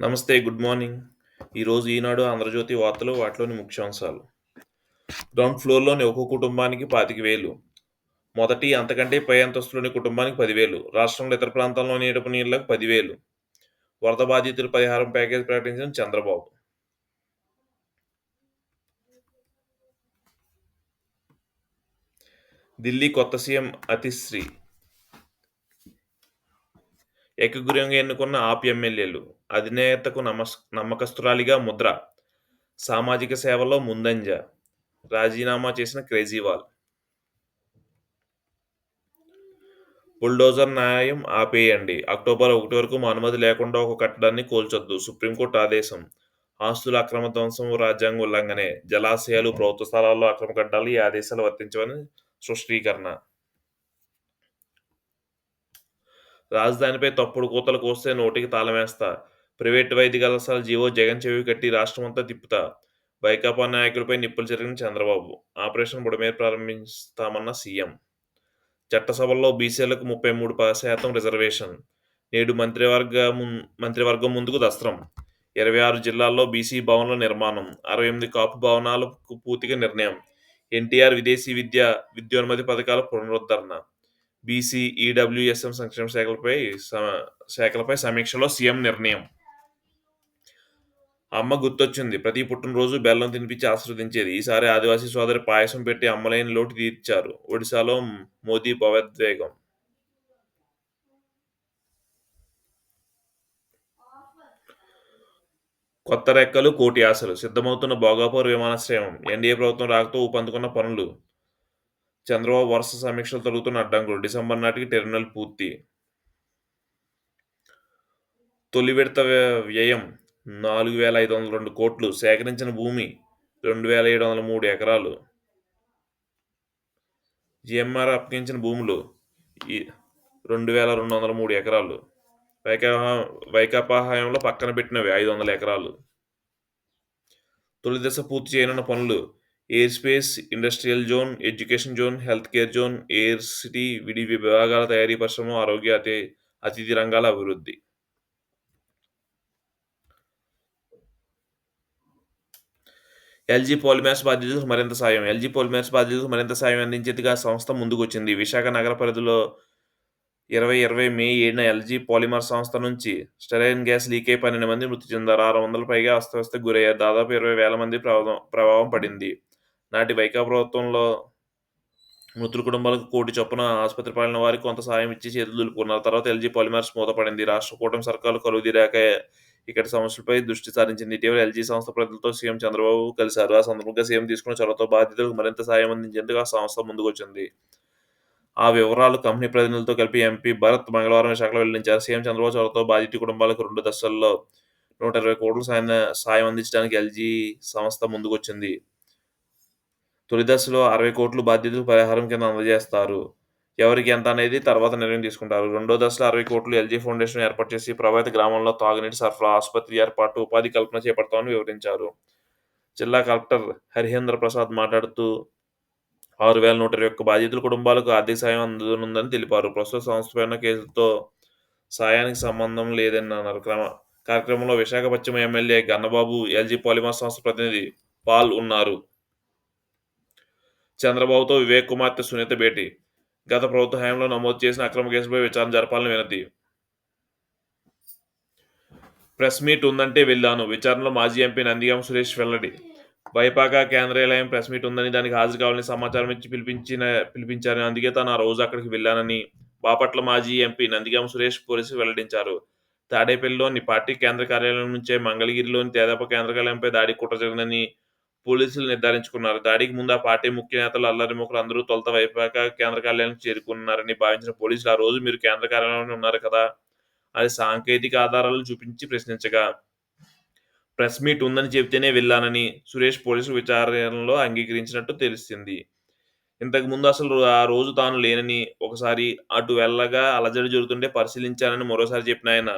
నమస్తే. Good morning. ఈరోజు ఈనాడు, ఆంధ్రజ్యోతి వార్తలు, వాటిలోని ముఖ్యాంశాలు. గ్రౌండ్ ఫ్లోర్‌లోని ఒక్కో కుటుంబానికి పాతిక వేలు మొదటి, అంతకంటే పై అంతస్తులోని కుటుంబానికి పదివేలు రాష్ట్రంలో ఇతర ప్రాంతాల్లోని ఏడుపు నీళ్ళకు పదివేలు వరద బాధితులు పరిహారం ప్యాకేజ్ ప్రకటించిన చంద్రబాబు. ఢిల్లీ కొత్త సీఎం అతిశ్రీ ఏకగ్రీవంగా ఎన్నుకున్న ఆప్ ఎమ్మెల్యేలు అధినేతకు నమస్ నమ్మకస్తురాలిగా ముద్ర. సామాజిక సేవలో ముందంజ. రాజీనామా చేసిన కేజ్రీవాల్. బుల్డోజర్ న్యాయం ఆపేయండి. అక్టోబర్ ఒకటి వరకు మా అనుమతి లేకుండా ఒక కట్టడాన్ని కోల్చొద్దు. సుప్రీంకోర్టు ఆదేశం. ఆస్తుల అక్రమ ధ్వంసం రాజ్యాంగ ఉల్లంఘనే. జలాశయాలు ప్రభుత్వ స్థలాల్లో అక్రమ కట్టాలు ఈ ఆదేశాలు వర్తించవని స్పష్టీకరణ. రాజధానిపై తప్పుడు కూతలు కోస్తే నోటికి తాళమేస్తా ప్రైవేటు వైద్య కళాశాల జీవో జగన్ చెవి కట్టి రాష్ట్రమంతా తిప్పుతా. వైకాపా నాయకులపై నిప్పులు జరిగిన చంద్రబాబు. ఆపరేషన్ బుడమేరు ప్రారంభిస్తామన్న సీఎం. చట్టసభల్లో బీసీలకు ముప్పై మూడు శాతం రిజర్వేషన్. నేడు మంత్రివర్గ మంత్రివర్గం ముందుకు దస్త్రం. ఇరవై ఆరు జిల్లాల్లో బీసీ భవనాల నిర్మాణం. అరవై ఎనిమిది కాపు భవనాలకు పూర్తిగా నిర్ణయం. ఎన్టీఆర్ విదేశీ విద్య విద్యోన్మతి పథకాల పునరుద్ధరణ. బీసీ ఈడబ్ల్యూఎస్ఎం సంక్షేమ శాఖలపై శాఖలపై సమీక్షలో సీఎం నిర్ణయం. అమ్మ గుర్తొచ్చింది. ప్రతి పుట్టినరోజు బెల్లం తినిపించి ఆశీర్వదించేది. ఈసారి ఆదివాసీ సోదరి పాయసం పెట్టి అమ్మలేని లోటు తీర్చారు. ఒడిశాలో మోదీ భవోద్వేగం. కొత్త రెక్కలు కోటి ఆశలు. సిద్ధమవుతున్న భోగాపూర్ విమానాశ్రయం. ఎన్డీఏ ప్రభుత్వం రాకతో ఊపందుకున్న పనులు. చంద్రబాబు వరుస సమీక్షలు తొలుగుతున్న అడ్డంకులు. డిసెంబర్ నాటికి టెర్మినల్ పూర్తి. తొలి విడత వ్య- వ్యయం. నాలుగు వేల ఐదు వందల రెండు కోట్లు సేకరించిన భూమి రెండు వేల ఏడు వందల మూడు ఎకరాలు. జిఎంఆర్ అప్పగించిన భూములు ఈ రెండు వేల రెండు వందల మూడు ఎకరాలు. వైకాపా వైకాపా హయాంలో పక్కన పెట్టినవి ఐదు వందల ఎకరాలు. తొలి దశ పూర్తి చేయనున్న పనులు air space industrial zone education zone health care zone air city విడి విభాగాల తయారీ పరిశ్రమ ఆరోగ్య అతి అతిథి రంగాల అభివృద్ధి. ఎల్జీ పాలిమర్స్ బాధ్యతలకు మరింత సాయం. ఎల్జీ పాలిమర్స్ బాధ్యతలకు మరింత సాయం అందించేదిగా సంస్థ ముందుకు వచ్చింది విశాఖ నగర పరిధిలో ఇరవై ఇరవై మే ఏడున ఎల్జీ పాలిమర్ సంస్థ నుంచి స్టెరైన్ గ్యాస్ లీక్ అయి పన్నెండు మంది మృతి చెందారు. ఆరు వందల పైగా అస్తవ్యస్త గురయ్యారు. దాదాపు ఇరవై వేల మంది ప్రభావం ప్రభావం పడింది. నాటి వైకా ప్రభుత్వంలో మృతుల కుటుంబాలకు కోటి చొప్పున ఆసుపత్రి పాలన వారికి కొంత సాయం ఇచ్చి చేతులు దులుపుకున్నారు. తర్వాత ఎల్జీ పాలిమర్స్ మూతపడింది. రాష్ట్ర కూటమి సర్కారు కలువు తీరాక ఇక్కడ సమస్యలపై దృష్టి సారించింది ఇటీవల ఎల్జీ సంస్థ ప్రజలతో సీఎం చంద్రబాబు కలిశారు. ఆ సందర్భంగా సీఎం తీసుకున్న చొరవతో బాధితులకు మరింత సాయం అందించేందుకు ఆ సంస్థ ముందుకొచ్చింది. ఆ వివరాలు కంపెనీ ప్రతినిధులతో కలిపి ఎంపీ భరత్ మంగళవారం విశాఖలో వెల్లడించారు. సీఎం చంద్రబాబు చొరవతో బాధిత కుటుంబాలకు రెండు దశల్లో నూట ఇరవై కోట్ల సాయం సాయం అందించడానికి ఎల్జీ సంస్థ ముందుకొచ్చింది. తొలి దశలో అరవై కోట్లు బాధ్యతలు పరిహారం కింద అందజేస్తారు. ఎవరికి ఎంత అనేది తర్వాత నిర్ణయం తీసుకుంటారు. రెండో దశలో అరవై కోట్లు ఎల్జీ ఫౌండేషన్ ఏర్పాటు చేసి ప్రభావిత గ్రామంలో తాగునీటి సరఫరా ఆసుపత్రి ఏర్పాటు ఉపాధి కల్పన చేపడతామని వివరించారు. జిల్లా కలెక్టర్ హరిహేంద్ర ప్రసాద్ మాట్లాడుతూ ఆరు వేల నూట ఇరవై ఒక్క బాధితుల కుటుంబాలకు ఆర్థిక సాయం అందనుందని తెలిపారు. ప్రస్తుత సంస్థపైన కేసులతో సాయానికి సంబంధం లేదని అన్నారు క్రమ కార్యక్రమంలో విశాఖ పశ్చిమ ఎమ్మెల్యే గన్నబాబు ఎల్జీ పాలిమర్ సంస్థ ప్రతినిధి పాల్ ఉన్నారు. చంద్రబాబుతో వివేక్ కుమార్తె సునీత భేటీ గత ప్రభుత్వ హయాంలో నమోదు చేసిన అక్రమ కేసుపై విచారణ జరపాలని వినతి. ప్రెస్ మీట్ ఉందంటే వెళ్ళాను. విచారణలో మాజీ ఎంపీ నందిగామ సురేష్ వెల్లడి. వైపాక కేంద్రాలయం ప్రెస్ మీట్ ఉందని దానికి హాజరు కావాలని సమాచారం ఇచ్చి పిలిపించిన పిలిపించారని అందుకే తాను ఆ రోజు అక్కడికి వెళ్ళానని బాపట్ల మాజీ ఎంపీ నందిగామ సురేష్ పోలీసులు వెల్లడించారు. తాడేపల్లిలోని పార్టీ కేంద్ర కార్యాలయం నుంచే మంగళగిరిలోని తేదాప కేంద్ర కార్యాలయంపై దాడి కుట్ర జరిగిందని పోలీసులు నిర్ధారించుకున్నారు. దాడికి ముందు ఆ పార్టీ ముఖ్య నేతలు అల్లరి ముఖలు అందరూ తొలత వైపాక కేంద్ర కార్యాలయానికి చేరుకున్నారని భావించిన పోలీసులు ఆ రోజు మీరు కేంద్ర కార్యాలయంలో ఉన్నారు కదా? అది సాంకేతిక ఆధారాలు చూపించి ప్రశ్నించగా ప్రెస్ మీట్ ఉందని చెబితేనే వెళ్ళానని సురేష్ పోలీసు విచారణలో అంగీకరించినట్టు తెలిసింది. ఇంతకు ముందు అసలు ఆ రోజు తాను లేనని ఒకసారి అటు వెళ్ళగా అలజడి జరుగుతుంటే పరిశీలించానని మరోసారి చెప్పిన ఆయన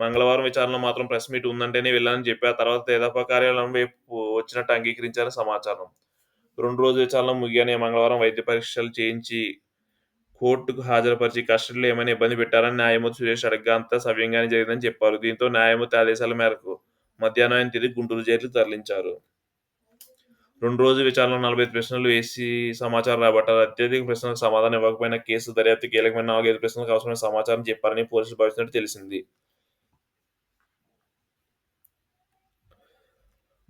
మంగళవారం విచారణలో మాత్రం ప్రెస్ మీట్ ఉందంటేనే వెళ్ళానని చెప్పి ఆ తర్వాత తేదప కార్యాలయం వైపు వచ్చినట్టు అంగీకరించారని సమాచారం రెండు రోజుల విచారణ ముగియనే మంగళవారం వైద్య పరీక్షలు చేయించి కోర్టుకు హాజరుపరిచి కస్టడీలో ఏమైనా ఇబ్బంది పెట్టారని న్యాయమూర్తి సురేష్ అడగ్గా అంతా సవ్యంగానే జరిగిందని చెప్పారు. దీంతో న్యాయమూర్తి ఆదేశాల మేరకు మధ్యాహ్నం ఆయన తిరిగి గుంటూరు జైలు తరలించారు. రెండు రోజుల విచారణలో నలభై ఐదు ప్రశ్నలు వేసి సమాచారం రాబట్టారు. అత్యధిక ప్రశ్నలకు సమాధానం ఇవ్వకపోయినా కేసు దర్యాప్తు కీలకమైన నాలుగైదు ప్రశ్నలకు అవసరమైన సమాచారం చెప్పారని పోలీసులు భావిస్తున్నట్టు తెలిసింది.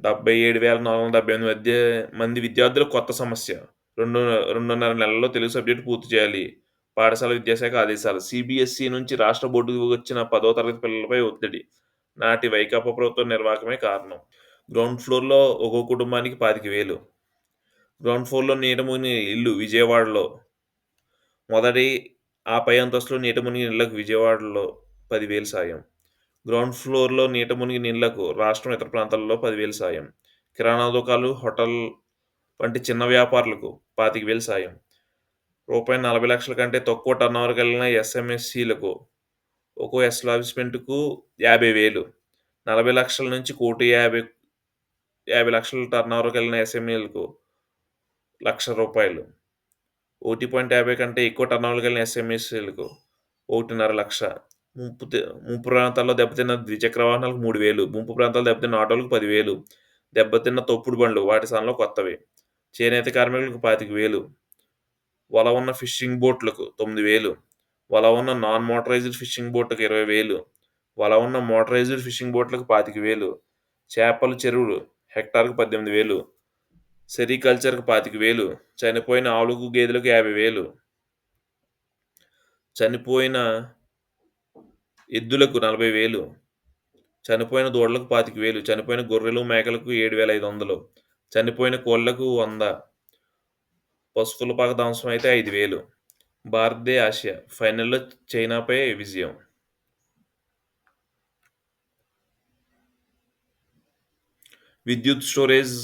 డెబ్బై ఏడు వేల నాలుగు వందల డెబ్బై ఎనిమిది మధ్య మంది విద్యార్థులకు కొత్త సమస్య. రెండు రెండున్నర నెలల్లో తెలుగు సబ్జెక్టు పూర్తి చేయాలి. పాఠశాల విద్యాశాఖ ఆదేశాలు. సిబిఎస్ఈ నుంచి రాష్ట్ర బోర్డుకు వచ్చిన పదో తరగతి పిల్లలపై ఒత్తిడి. నాటి వైకాపా ప్రభుత్వ నిర్వాహకమే కారణం. గ్రౌండ్ ఫ్లోర్‌లో ఒక్కో కుటుంబానికి పాతిక వేలు. గ్రౌండ్ ఫ్లోర్‌లో నీట మునిగిన ఇల్లు విజయవాడలో మొదటి, ఆ పై అంతస్తులో నీట మునిగిన ఇళ్ళకు విజయవాడలో పదివేలు సాయం. గ్రౌండ్ ఫ్లోర్‌లో నీట మునిగి నీళ్ళకు రాష్ట్రం ఇతర ప్రాంతాల్లో పదివేలు సాయం. కిరాణా దుకాణాలు, హోటల్ వంటి చిన్న వ్యాపారులకు పాతిక వేలు సాయం. రూపాయి నలభై లక్షల కంటే తక్కువ టర్నోవర్ కలిగిన ఎస్ఎంఎస్సీలకు ఒక్కో ఎస్టాబ్లిష్‌మెంట్‌కు యాభై వేలు. నలభై లక్షల నుంచి కోటి యాభై యాభై లక్షల టర్నోవర్ కలిగిన ఎస్ఎంఈలకు లక్ష రూపాయలు. ఒకటి పాయింట్ యాభై కంటే ఎక్కువ టర్నోవర్ కలిగిన ఎస్ఎంఎస్సీలకు ఒకటిన్నర లక్ష. ముంపు ముంపు ప్రాంతాల్లో దెబ్బతిన్న ద్విచక్ర వాహనాలకు మూడు వేలు. ముంపు ప్రాంతాల్లో దెబ్బతిన్న ఆటోలకు పదివేలు. దెబ్బతిన్న తొప్పుడు బండ్లు, వాటి స్థానంలో కొత్తవి. చేనేత కార్మికులకు పాతిక వేలు. వల ఉన్న ఫిషింగ్ బోట్లకు తొమ్మిది వేలు. వల ఉన్న నాన్ మోటరైజ్డ్ ఫిషింగ్ బోట్లకు ఇరవై వేలు. వల ఉన్న మోటరైజ్డ్ ఫిషింగ్ బోట్లకు పాతిక వేలు. చేపల చెరువులు హెక్టార్‌కు పద్దెనిమిది వేలు. సెరికల్చర్‌కు పాతిక వేలు. చనిపోయిన ఆవులకు, గేదెలకు యాభై వేలు. చనిపోయిన ఎద్దులకు నలభై వేలు. చనిపోయిన దూడలకు పాతిక వేలు. చనిపోయిన గొర్రెలు, మేకలకు ఏడు వేల ఐదు వందలు. చనిపోయిన కోళ్ళకు వంద. పశువుల పాక ధ్వంసమైతే ఐదు వేలు. భారతదే ఆసియా ఫైనల్‌లో చైనాపై విజయం. విద్యుత్ స్టోరేజ్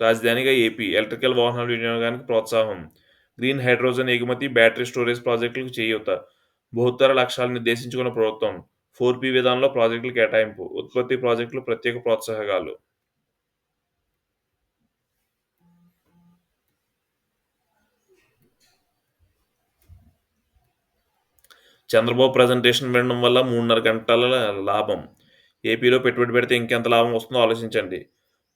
రాజధానిగా ఏపీ ఎలక్ట్రికల్ వాహనాల వినియోగానికి ప్రోత్సాహం. గ్రీన్ హైడ్రోజన్ ఎగుమతి, బ్యాటరీ స్టోరేజ్ ప్రాజెక్టులకు చేయూత. బహుత్తర లక్ష్యాలను నిర్దేశించుకున్న ప్రభుత్వం. ఫోర్ పీ విధానంలో ప్రాజెక్టుల కేటాయింపు. ఉత్పత్తి ప్రాజెక్టులు ప్రత్యేక ప్రోత్సాహకాలు. చంద్రబాబు ప్రజెంటేషన్ వినడం వల్ల మూడున్నర గంటల లాభం. ఏపీలో పెట్టుబడి పెడితే ఇంకెంత లాభం వస్తుందో ఆలోచించండి.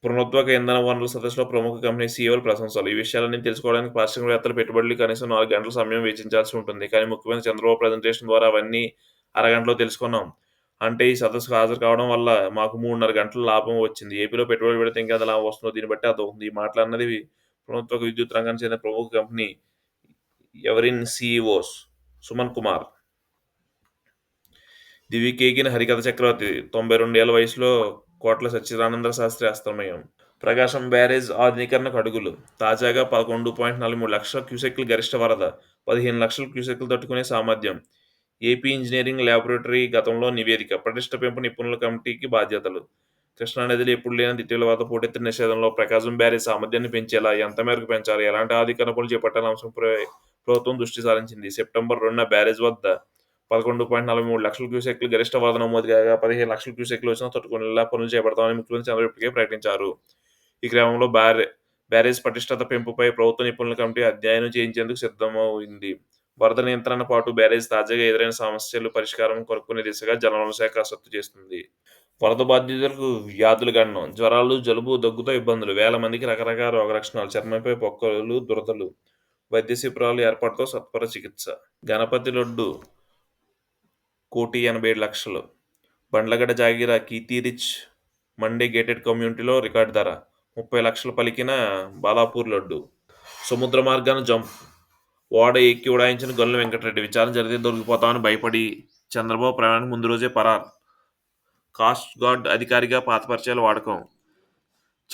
పునరుత్పాదక ఇంధన వనరుల సదస్సులో ప్రముఖ కంపెనీ సీఈఓలు ప్రశంసలు. ఈ విషయాలన్నీ తెలుసుకోవడానికి పారిశ్రామికవేత్తలు, పెట్టుబడులు కనీసం నాలుగు గంటల సమయం వెచ్చించాల్సి ఉంటుంది. కానీ ముఖ్యమంత్రి చంద్రబాబు ప్రజెంటేషన్ ద్వారా అవన్నీ అరగంటలో తెలుసుకున్నాం. అంటే ఈ సదస్సుకు హాజరు కావడం వల్ల మాకు మూడున్నర గంటల లాభం వచ్చింది. ఏపీలో పెట్టుబడి పెడితే ఇంకా లాభం వస్తుందో దీన్ని బట్టి అర్థమవుతుంది. ఈ మాట్లాడినది ప్రభుత్వ విద్యుత్ రంగానికి చెందిన ప్రముఖ కంపెనీ ఎవరిన్ సిఇఓస్ సుమన్ కుమార్. దివికెక్కిన హరికథ చక్రవర్తి. తొంభై రెండు ఏళ్ళ వయసులో కోట్ల సచ్చిదానంద శాస్త్రి అస్తమయం. ప్రకాశం బ్యారేజ్ ఆధునీకరణకు అడుగులు. తాజాగా పదకొండు పాయింట్ నలభై మూడు లక్షల క్యూసెక్లు గరిష్ట వరద. పదిహేను లక్షల క్యూసెక్లు తట్టుకునే సామర్థ్యం. ఏపీ ఇంజనీరింగ్ ల్యాబొరేటరీ గతంలో నివేదిక. పటిష్ట పెంపు నిపుణుల కమిటీకి బాధ్యతలు. కృష్ణానదిలో ఎప్పుడు లేని ఇటీవల వరద పోటెత్తిన నిషేధంలో ప్రకాశం బ్యారేజ్ సామర్థ్యాన్ని పెంచేలా ఎంత మేరకు పెంచాలి, ఎలాంటి ఆధునికరణ పనులు చేపట్టాలనే అంశంపై ప్రభుత్వం దృష్టి సారించింది. సెప్టెంబర్ రెండున బ్యారేజ్ వద్ద పదకొండు పాయింట్ నలభై మూడు లక్షల క్యూసెక్లు గరిష్ట వరద నమోదు కాగా పదిహేను లక్షల క్యూసెక్లు వచ్చిన తట్టుకునేలా పనులు చేపడతామని ముఖ్యమంత్రి చంద్రబాబు ఇప్పటికే ప్రకటించారు. ఈ క్రమంలో బ్యారే బ్యారేజ్ పటిష్టత పెంపుపై ప్రభుత్వ నిపుణుల కమిటీ అధ్యయనం చేయించేందుకు సిద్ధమైంది. వరద నియంత్రణ పాటు బ్యారేజ్ తాజాగా ఎదురైన సమస్యలు పరిష్కారం కొనుక్కునే దిశగా జలవనరుల శాఖ కసరత్తు చేస్తుంది. వరద బాధితులకు వ్యాధుల గండం. జ్వరాలు, జలుబు, దగ్గుతో ఇబ్బందులు. వేల మందికి రకరకాల రోగలక్షణాలు. చర్మంపై పొక్కలు దురదలు. వైద్య శిబిరాలు ఏర్పాటుతో సత్వర చికిత్స. గణపతి లడ్డు కోటి ఎనభై ఏడు లక్షలు. బండ్లగడ్డ జాగీర కీర్తిరిచ్ మండే గేటెడ్ కమ్యూనిటీలో రికార్డ్ ధర. ముప్పై లక్షలు పలికిన బాలాపూర్ లడ్డు. సముద్ర మార్గాన జంప్. ఓడ ఎక్కి ఉడాయించిన గొల్ల వెంకటరెడ్డి. విచారణ జరిగితే దొరికిపోతామని భయపడి చంద్రబాబు ప్రయాణానికి ముందు రోజే పరార్. కాస్ట్ గార్డ్ అధికారిగా పాత పరిచయాల వాడకం.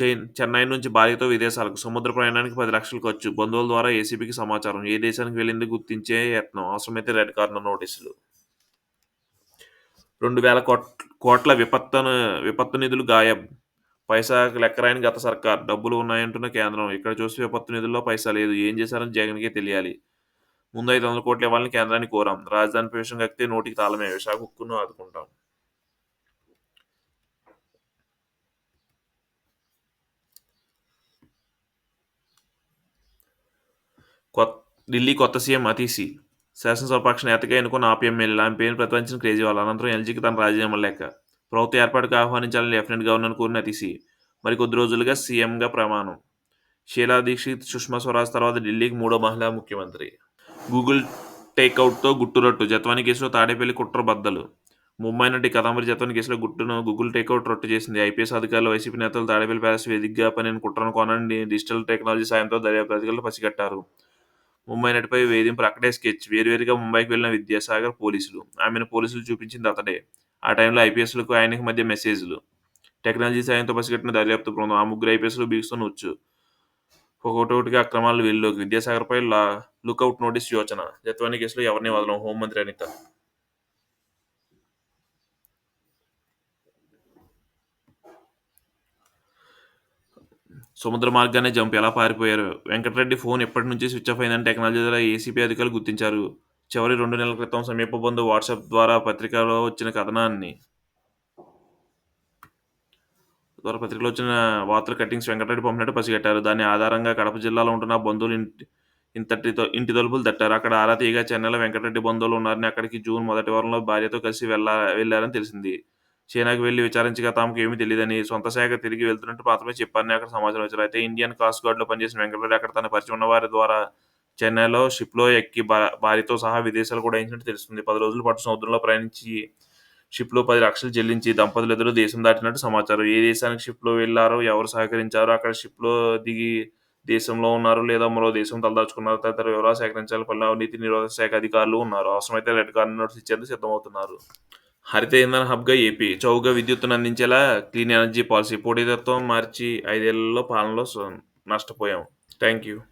చెన్నై నుంచి భార్యతో విదేశాలకు. సముద్ర ప్రయాణానికి పది లక్షలు ఖర్చు. బంధువుల ద్వారా ఏసీబీకి సమాచారం. ఏ దేశానికి వెళ్ళింది గుర్తించే యత్నం. అవసరమైతే రెడ్ కార్నర్ నోటీసులు. రెండు వేల కోట్ కోట్ల విపత్తు విపత్తు నిధులు గాయబ్. పైసా లెక్కరాయని గత సర్కార్. డబ్బులు ఉన్నాయంటున్న కేంద్రం. ఇక్కడ చూసి విపత్తు నిధుల్లో పైసా లేదు. ఏం చేశారని జగన్కే తెలియాలి. ముందు ఐదు వందల కోట్లు ఇవ్వాలని కేంద్రాన్ని కోరాం. రాజధాని ప్రవేశం కక్కితే నోటికి తాళమే. విశాఖ ఉక్కును ఆదుకుంటాం. కొత్త ఢిల్లీ కొత్త సీఎం అతీసీ. శాసనసభపక్ష నేతగా ఎన్నుకున్న ఆప్ ఎమ్మెల్యేలు ఆమె పేరును ప్రతిపాదించిన కేజ్రీవాల్ అనంతరం ఎల్జీకి తన రాజీనామా లేక ప్రభుత్వ ఏర్పాటుకు ఆహ్వానించాలని లెఫ్టినెంట్ గవర్నర్ కోరిన అతిశి. మరి కొద్ది రోజులుగా సీఎంగా ప్రమాణం. షీలా దీక్షిత్ సుష్మా స్వరాజ్ తర్వాత ఢిల్లీకి మూడో మహిళా ముఖ్యమంత్రి. గూగుల్ టేక్అవుట్తో గుట్టురట్టు జత్వాని కేసులో తాడేపల్లి కుట్ర బద్దలు. ముంబై నుండి కదంబరి జత్వాని కేసులో గుట్టును గూగుల్ టేక్అవుట్ రొట్టు చేసింది. ఐపీఎస్ అధికారులు వైసీపీ నేతలు తాడేపల్లి ప్యాలెస్ వేదికగా పనిని కుట్రను కొనని డిజిటల్ టెక్నాలజీ సాయంతో దర్యాప్తు అధికారులు పసిగట్టారు. ముంబై నటిపై వేధింపులు అక్కడే స్కెచ్. వేరువేరుగా ముంబైకి వెళ్ళిన విద్యాసాగర్ పోలీసులు. ఆమెను పోలీసులు చూపించింది అతడే. ఆ టైంలో ఐపీఎస్లకు ఆయనకి మధ్య మెసేజ్లు. టెక్నాలజీ సాయంతో పసిగట్టిన దర్యాప్తు బృందం ఆ ముగ్గురు ఐపీఎస్లు బిగుస్తూ వచ్చు. ఒకటొకటిగా అక్రమాలు వెలుగులోకి విద్యాసాగర్పై లా లుకౌట్ నోటీస్ యోచన. జత్వాని కేసులో ఎవరిని వదలం? హోంమంత్రి అనిత. సముద్ర మార్గానే జంప్ ఎలా పారిపోయారు. వెంకటరెడ్డి ఫోన్ ఎప్పటి నుంచి స్విచ్ ఆఫ్ అయిందని టెక్నాలజీ ద్వారా ఏసీపీ అధికారులు గుర్తించారు. చివరి రెండు నెలల క్రితం సమీప బంధు వాట్సాప్ ద్వారా పత్రికలో వచ్చిన కథనాన్ని ద్వారా పత్రికలో వచ్చిన వార్తల కట్టింగ్స్ వెంకటరెడ్డి పంపినట్టు పసిగట్టారు. దాని ఆధారంగా కడప జిల్లాలో ఉంటున్న బంధువులు ఇంటి ఇంతటి ఇంటి తలుపులు తట్టారు. అక్కడ ఆరా తీయగా చెన్నైలో వెంకటరెడ్డి బంధువులు ఉన్నారని అక్కడికి జూన్ మొదటి వారంలో భార్యతో కలిసి వెళ్ళ వెళ్ళారని తెలిసింది. చైనాకు వెళ్ళి విచారించగా తమకు ఏమీ తెలియదని సొంత శాఖ తిరిగి వెళ్తున్నట్టు మాత్రమే చెప్పారని అక్కడ సమాచారం వచ్చారు అయితే ఇండియన్ కాస్ట్ గార్డ్లో పనిచేసిన వెంకటరెడ్డి అక్కడ తన పరిచయం ఉన్న వారి ద్వారా చెన్నైలో షిప్లో ఎక్కి భార్యతో సహా విదేశాలు కూడా అయినట్టు తెలుస్తుంది. పది రోజుల పాటు సముద్రంలో ప్రయాణించి షిప్లో పది లక్షలు చెల్లించి దంపతులు ఇద్దరు దేశం దాటినట్టు సమాచారం. ఏ దేశానికి షిప్లో వెళ్ళారో ఎవరు సహకరించారో అక్కడ షిప్లో దిగి దేశంలో ఉన్నారు లేదా మరో దేశం తలదాచుకున్నారు తదితర వివరాలు సేకరించాలి పలు అవినీతి నిరోధక శాఖ అధికారులు ఉన్నారు. అవసరమైతే రెడ్ కార్డు నోటీస్ ఇచ్చేందుకు సిద్ధమవుతున్నారు. హరిత ఇంధన హబ్గా ఏపీ. చౌకగా విద్యుత్తును అందించేలా క్లీన్ ఎనర్జీ పాలసీ పోటీతత్వం మార్చి ఐదేళ్ళలో పాలనలో నష్టపోయాం. Thank you.